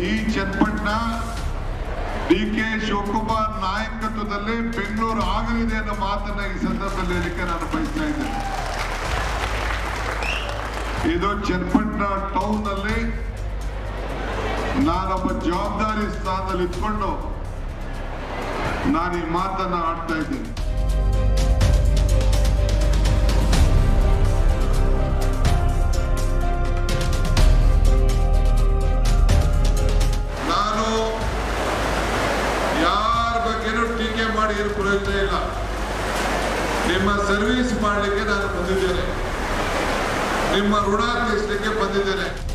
ಈ Channapatna D K Shivakumar ನಾಯಕತ್ವದಲ್ಲಿ ಬೆಂಗಳೂರು ಆಗಲಿದೆ ಅನ್ನೋ ಮಾತನ್ನ ಈ ಸಂದರ್ಭದಲ್ಲಿ ಹೇಳಲಿಕ್ಕೆ ನಾನು ಬಯಸ್ತಾ ಇದ್ದೇನೆ. ಇದು ಚನ್ನಪಟ್ಟಣ ಟೌನ್ ಅಲ್ಲಿ ನಾನೊಬ್ಬ ಜವಾಬ್ದಾರಿ ಸ್ಥಾನದಲ್ಲಿ ಇಟ್ಕೊಂಡು ನಾನು ಈ ಮಾತನ್ನ ಆಡ್ತಾ ಇದ್ದೇನೆ. ಏನು ಪ್ರಯೋಜನ ಇಲ್ಲ. ನಿಮ್ಮ ಸರ್ವಿಸ್ ಮಾಡಲಿಕ್ಕೆ ನಾನು ಬಂದಿದ್ದೇನೆ. ನಿಮ್ಮ ಋಣ ತೀರಿಸಲಿಕ್ಕೆ ಬಂದಿದ್ದೇನೆ.